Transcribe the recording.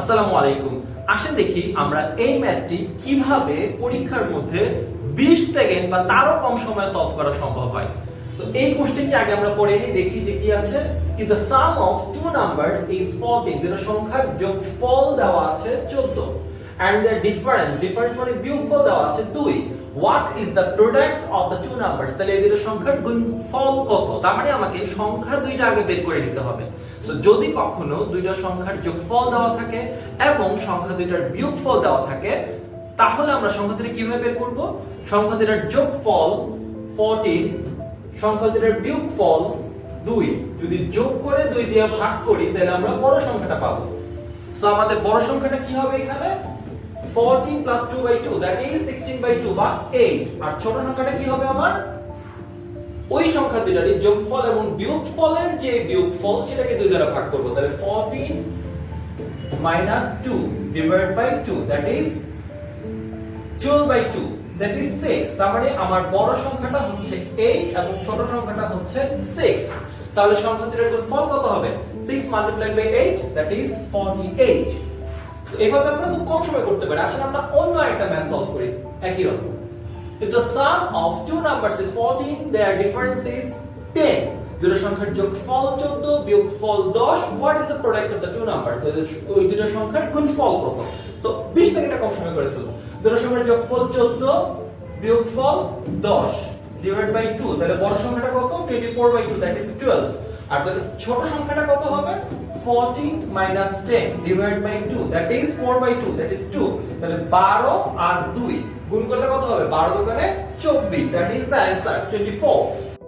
আসসালামু আলাইকুম। আসেন দেখি আমরা এই ম্যাথটি কীভাবে পরীক্ষার মধ্যে 20 সেকেন্ড বা তারও কম সময়ে সলভ করা সম্ভব হয়। সো এই কোশ্চেনটি আগে আমরা পড়ে নিই, দেখি যে কি আছে। In the sum of two numbers is 14 দুটো সংখ্যার যোগফল দেওয়া আছে 14 and their difference difference মানে বিয়োগফল দেওয়া আছে 2 what is the product of the two numbers? তাহলে এই দুটো সংখ্যার গুণফল কত? তার মানে আমাকে সংখ্যা দুইটা আগে বের করে নিতে হবে। সো যদি কখনো দুইটা সংখ্যার যোগফল দেওয়া থাকে এবং সংখ্যা দুইটার বিয়োগফল দেওয়া থাকে, তাহলে আমরা সংখ্যা দুটো কীভাবে বের করব? সংখ্যা দুইটার যোগফল 14 সংখ্যা দুইটার বিয়োগফল 2 যদি যোগ করে 2 দিয়ে ভাগ করি, তাহলে আমরা বড় সংখ্যাটা পাবো। সো আমাদের বড় সংখ্যাটা কি হবে এখানে? 14 plus 2 by 2 that is 16 by 2 বা 8 আর ছোট সংখ্যাটা কি হবে আমার? ওই সংখ্যা দুটারই যোগফল এবং বিয়োগফলের যে বিয়োগফল সেটাকে দুই দ্বারা ভাগ করব। তাহলে 14 minus 2 divided by 2 that is 12 by 2 that is 6 তার মানে আমার বড় সংখ্যাটা হচ্ছে 8 এবং ছোট সংখ্যাটা হচ্ছে 6 তাহলে সংখ্যা দুটার গুণফল কত হবে? 6 multiplied by 8 that is 48 So, এইভাবে আমরা খুব কম সময় করতে পারি। আসলে আমরা অন্য একটা ম্যাথ সলভ করি। একই রকম। If the sum of two numbers is 14 their difference is 10 দুটো সংখ্যার যোগফল 14 বিয়োগফল 10 what is the product of the two numbers? তো এদের- ওই দুটো সংখ্যার গুণফল কত? সো 20 সেকেন্ডে কম সময় করে ফেলব। দুটো সংখ্যার যোগফল 14 বিয়োগফল 10 ডিভাইড বাই 2 তাহলে বড় সংখ্যাটা কত? 24 বাই 2 দ্যাট ইজ 12 আর তাহলে ছোট সংখ্যাটা কত হবে 14 minus 10 divided by 2 that is 4 by 2 that is 2 তাহলে 12 আর 2 গুণ করলে কত হবে 12 দোকানে 24 that is the answer 24